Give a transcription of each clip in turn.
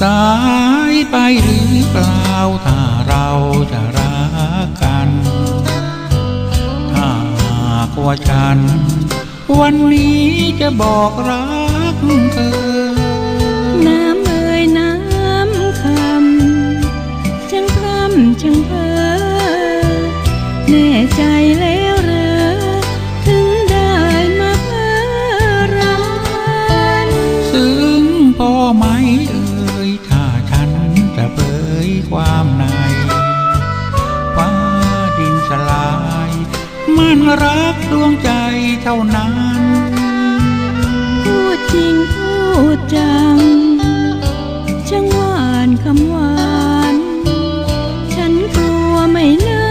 สายไปหรือเปล่าถ้าเราจะรักกัน ถ้าหากว่าฉัน วันนี้จะบอกรักเธอ น้ำเอ่ยน้ำคำช่างพร่ำช่างเพ้อแน่ใจแล้ว นรักดวงใจเท่านั้น พูดจริงพูดจัง ช่างหวานคำหวาน ฉันกลัวไม่นา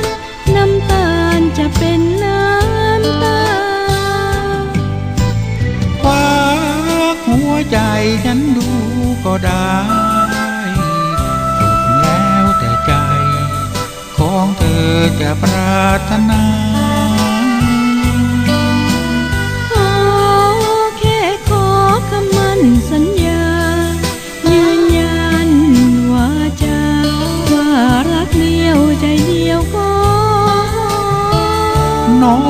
นน้ำตาลจะเป็นน้ำตาควักหัวใจฉันดูก็ได้สุดแล้วแต่ใจ ของเธอจะปรารถนา น้อ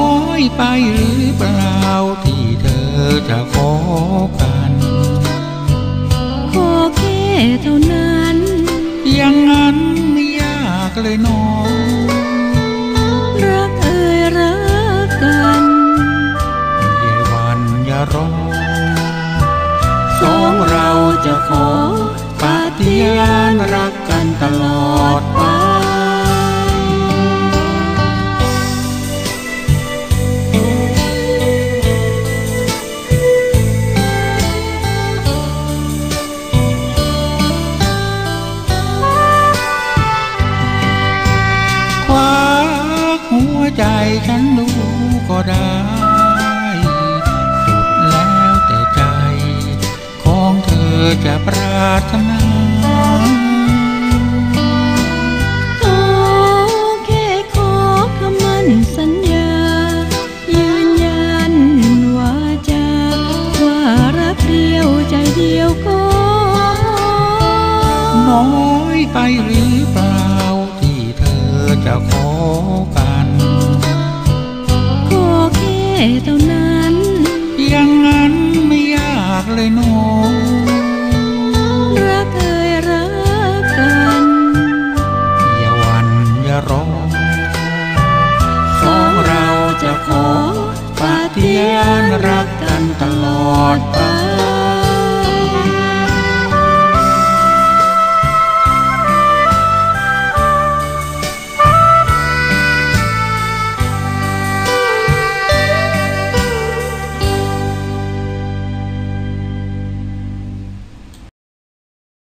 ยไปหรือเปล่าที่เธอจะขอกันขอแค่เท่านั้น อย่างนั้นไม่ยากเลยน้องรักเอ่ยรักกันอย่าหวันอย่ารอสองเราจะขอปฏิญาณรักกันตลอด ใจฉันดูก็ได้สุดแล้วแต่ใจ ของเธอจะปรารถนาขอแค่ขอคำมั่นสัญญา ยืนยันว่าจะว่ารักเดียวใจเดียวก็ น้อยไปหรือเปล่าที่เธอจะขอกัน เท่านั้น อย่างนั้นไม่ยากเลยน้องรักเอ่ยรักกัน อย่าหวันอย่ารอสองเราจะขอปฏิญาณรักกันตลอด